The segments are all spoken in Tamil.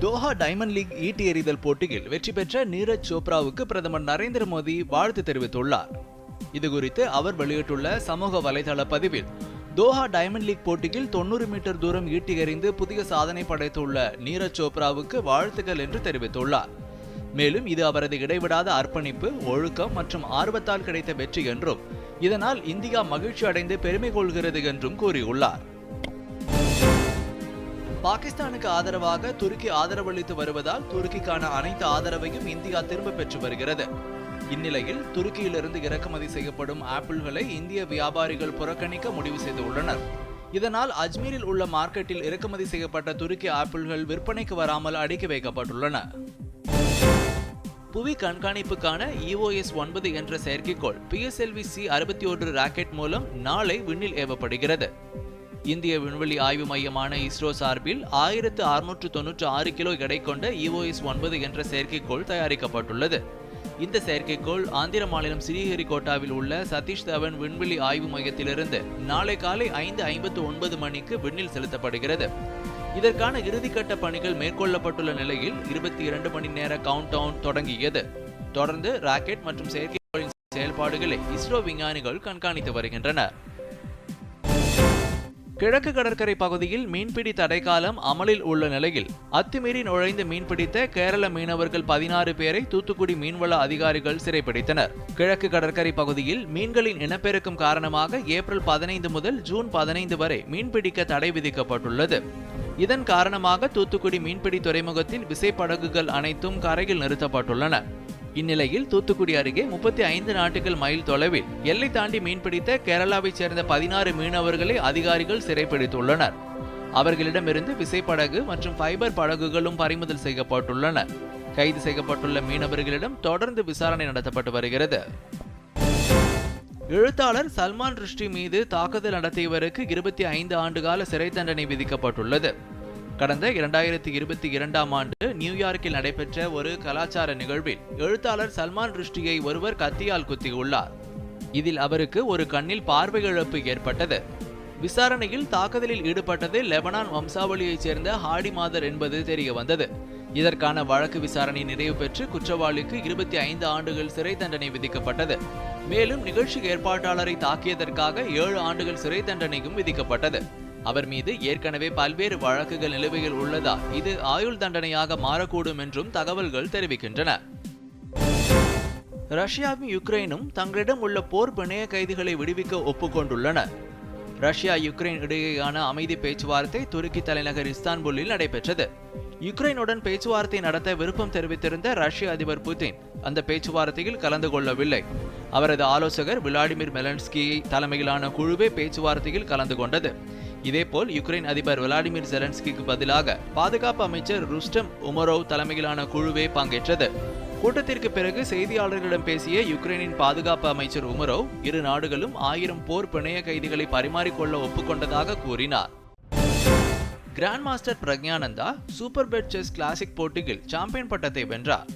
தோஹா டைமண்ட் லீக் ஈட்டி எறிதல் போட்டியில் வெற்றி பெற்ற நீரஜ் சோப்ராவுக்கு பிரதமர் நரேந்திர மோடி வாழ்த்து தெரிவித்துள்ளார். இதுகுறித்து அவர் வெளியிட்டுள்ள சமூக வலைதள பதிவில் தோஹா டைமண்ட் லீக் போட்டியில் தொண்ணூறு மீட்டர் தூரம் ஈட்டி எறிந்து புதிய சாதனை படைத்துள்ள நீரஜ் சோப்ராவுக்கு வாழ்த்துக்கள் என்று தெரிவித்துள்ளார். மேலும் இது அவரது இடைவிடாத அர்ப்பணிப்பு ஒழுக்கம் மற்றும் ஆர்வத்தால் கிடைத்த வெற்றி என்றும் இதனால் இந்தியா மகிழ்ச்சி அடைந்து பெருமை கொள்கிறது என்றும் கூறியுள்ளார். பாகிஸ்தானுக்கு ஆதரவாக துருக்கி ஆதரவளித்து வருவதால் துருக்கிக்கான அனைத்து ஆதரவையும் இந்தியா திரும்ப பெற்று வருகிறது. இந்நிலையில் துருக்கியிலிருந்து இறக்குமதி செய்யப்படும் ஆப்பிள்களை இந்திய வியாபாரிகள் புறக்கணிக்க முடிவு செய்துள்ளனர். இதனால் அஜ்மீரில் உள்ள மார்க்கெட்டில் இறக்குமதி செய்யப்பட்ட துருக்கி ஆப்பிள்கள் விற்பனைக்கு வராமல் அடுக்கி வைக்கப்பட்டுள்ளன. புவி கண்காணிப்புக்கான இஓஎஸ் ஒன்பது என்ற செயற்கைக்கோள் பிஎஸ்எல்வி சி அறுபத்தி ஒன்று ராக்கெட் மூலம் நாளை விண்ணில் ஏவப்படுகிறது. இந்திய விண்வெளி ஆய்வு மையமான இஸ்ரோ சார்பில் ஆயிரத்து அறுநூற்று தொன்னூற்று ஆறு கிலோ எடை கொண்ட இஓஎஸ் ஒன்பது என்ற செயற்கைக்கோள் தயாரிக்கப்பட்டுள்ளது. இந்த செயற்கைக்கோள் ஆந்திர மாநிலம் ஸ்ரீஹரிகோட்டாவில் உள்ள சதீஷ் தவன் விண்வெளி ஆய்வு மையத்திலிருந்து நாளை காலை ஐந்து ஐம்பத்து ஒன்பது மணிக்கு விண்ணில் செலுத்தப்படுகிறது. இதற்கான இறுதிக்கட்ட பணிகள் மேற்கொள்ளப்பட்டுள்ள நிலையில் இருபத்தி இரண்டு மணி நேர கவுண்ட் டவுன் தொடங்கியது. தொடர்ந்து ராக்கெட் மற்றும் செயற்கைக்கோளின் செயல்பாடுகளை இஸ்ரோ விஞ்ஞானிகள் கண்காணித்து வருகின்றனர். கிழக்கு கடற்கரை பகுதியில் மீன்பிடி தடைக்காலம் அமலில் உள்ள நிலையில் அத்துமீறி நுழைந்து மீன்பிடித்த கேரள மீனவர்கள் பதினாறு பேரை தூத்துக்குடி மீன்வள அதிகாரிகள் சிறைப்பிடித்தனர். கிழக்கு கடற்கரை பகுதியில் மீன்களின் இனப்பெருக்கம் காரணமாக ஏப்ரல் பதினைந்து முதல் ஜூன் பதினைந்து வரை மீன்பிடிக்க தடை விதிக்கப்பட்டுள்ளது. இதன் காரணமாக தூத்துக்குடி மீன்பிடி துறைமுகத்தில் விசைப்படகுகள் அனைத்தும் கரையில் நிறுத்தப்பட்டுள்ளன. இந்நிலையில் தூத்துக்குடி அருகே முப்பத்தி ஐந்து நாட்டுகள் மைல் தொலைவில் எல்லை தாண்டி மீன்பிடித்த கேரளாவைச் சேர்ந்த பதினாறு மீனவர்களை அதிகாரிகள் சிறைப்பிடித்துள்ளனர். அவர்களிடமிருந்து விசைப்படகு மற்றும் ஃபைபர் படகுகளும் பறிமுதல் செய்யப்பட்டுள்ளன. கைது செய்யப்பட்டுள்ள மீனவர்களிடம் தொடர்ந்து விசாரணை நடத்தப்பட்டு வருகிறது. எழுத்தாளர் சல்மான் ருஷ்டி மீது தாக்குதல் நடத்தியவருக்கு இருபத்தி ஐந்து ஆண்டுகால சிறை தண்டனை விதிக்கப்பட்டுள்ளது. கடந்த இரண்டாயிரத்தி இருபத்தி இரண்டாம் ஆண்டு நியூயார்க்கில் நடைபெற்ற ஒரு கலாச்சார நிகழ்வில் எழுத்தாளர் சல்மான் ருஷ்டியை ஒருவர் கத்தியால் குத்தியுள்ளார். இதில் அவருக்கு ஒரு கண்ணில் பார்வை இழப்பு ஏற்பட்டது. விசாரணையில் தாக்குதலில் ஈடுபட்டது லெபனான் வம்சாவளியைச் சேர்ந்த ஹாடி மாதர் என்பது தெரிய வந்தது இதற்கான வழக்கு விசாரணை நிறைவு பெற்று குற்றவாளிக்கு இருபத்தி ஐந்து ஆண்டுகள் சிறை தண்டனை விதிக்கப்பட்டது. மேலும் நிகழ்ச்சி ஏற்பாட்டாளரை தாக்கியதற்காக ஏழு ஆண்டுகள் சிறை தண்டனையும் விதிக்கப்பட்டது. அவர் மீது ஏற்கனவே பல்வேறு வழக்குகள் நிலுவையில் உள்ளதா இது ஆயுள் தண்டனையாக மாறக்கூடும் என்றும் தகவல்கள் தெரிவிக்கின்றன. ரஷ்யாவும் யுக்ரைனும் தங்களிடம் உள்ள போர் பிணைய கைதிகளை விடுவிக்க ஒப்புக்கொண்டுள்ளன. ரஷ்யா யுக்ரைன் இடையேயான அமைதி பேச்சுவார்த்தை துருக்கி தலைநகர் இஸ்தான்புல்லில் நடைபெற்றது. யுக்ரைனுடன் பேச்சுவார்த்தை நடத்த விருப்பம் தெரிவித்திருந்த ரஷ்ய அதிபர் புதின் அந்த பேச்சுவார்த்தையில் கலந்து கொள்ளவில்லை. அவரது ஆலோசகர் விளாடிமிர் மெலன்ஸ்கி தலைமையிலான குழுவே பேச்சுவார்த்தையில் கலந்து கொண்டது. இதேபோல் யுக்ரைன் அதிபர் விளாடிமிர் ஜெலன்ஸ்கிக்கு பதிலாக பாதுகாப்பு அமைச்சர் ருஸ்டம் உமரோவ் தலைமையிலான குழுவே பங்கேற்றது. கூட்டத்திற்கு பிறகு செய்தியாளர்களிடம் பேசிய யுக்ரைனின் பாதுகாப்பு அமைச்சர் உமரோவ் இரு நாடுகளும் ஆயிரம் போர் பிணைய கைதிகளை பரிமாறிக்கொள்ள ஒப்புக்கொண்டதாக கூறினார். Grand master Praggnanandhaa super bet chess classic போட்டியில் சாம்பியன் பட்டத்தை வென்றார்.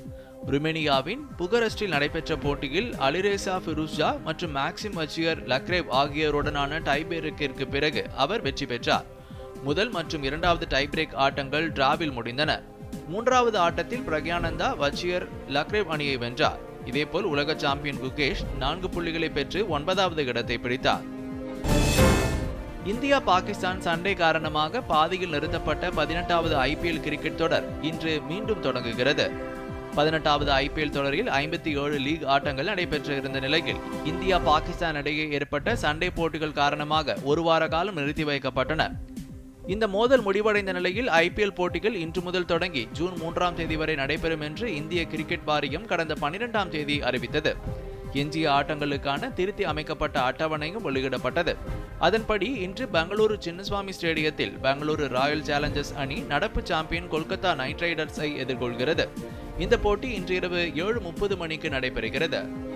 ருமேனியாவின் புகரஸ்டில் நடைபெற்ற போட்டியில் அலிரேசா ஃபிருஸ்ஜா மற்றும் மேக்சிம் அச்சியர் லக்ரேவ் ஆகியோருடனான டைபிரேக்கிற்கு பிறகு அவர் வெற்றி பெற்றார். முதல் மற்றும் இரண்டாவது டைபிரேக் ஆட்டங்கள் டிராவில் முடிந்தன. மூன்றாவது ஆட்டத்தில் பிரக்யானந்தா வச்சியர் லக்ரேவ் அணியை வென்றார். இதேபோல் உலக சாம்பியன் குகேஷ் நான்கு புள்ளிகளை பெற்று ஒன்பதாவது இடத்தை பிடித்தார். இந்தியா பாகிஸ்தான் சண்டை காரணமாக பாதியில் நிறுத்தப்பட்ட பதினெட்டாவது ஐபிஎல் கிரிக்கெட் தொடர் இன்று மீண்டும் தொடங்குகிறது. பதினெட்டாவது ஐபிஎல் தொடரில் ஐம்பத்தி ஏழு லீக் ஆட்டங்கள் நடைபெற்று இருந்த நிலையில் இந்தியா பாகிஸ்தான் இடையே ஏற்பட்ட சண்டை போட்டிகள் காரணமாக ஒரு வார காலம் நிறுத்தி வைக்கப்பட்டன. இந்த மோதல் முடிவடைந்த நிலையில் ஐபிஎல் போட்டிகள் இன்று முதல் தொடங்கி ஜூன் மூன்றாம் தேதி வரை நடைபெறும் என்று இந்திய கிரிக்கெட் வாரியம் கடந்த பனிரெண்டாம் தேதி அறிவித்தது. எஞ்சிய ஆட்டங்களுக்கான திருத்தி அமைக்கப்பட்ட அட்டவணையும் வெளியிடப்பட்டது. அதன்படி இன்று பெங்களூரு சின்னசுவாமி ஸ்டேடியத்தில் பெங்களூரு ராயல் சேலஞ்சர்ஸ் அணி நடப்பு சாம்பியன் கொல்கத்தா நைட் ரைடர்ஸை எதிர்கொள்கிறது. இந்த போட்டி இன்று இரவு ஏழு முப்பது மணிக்கு நடைபெறுகிறது.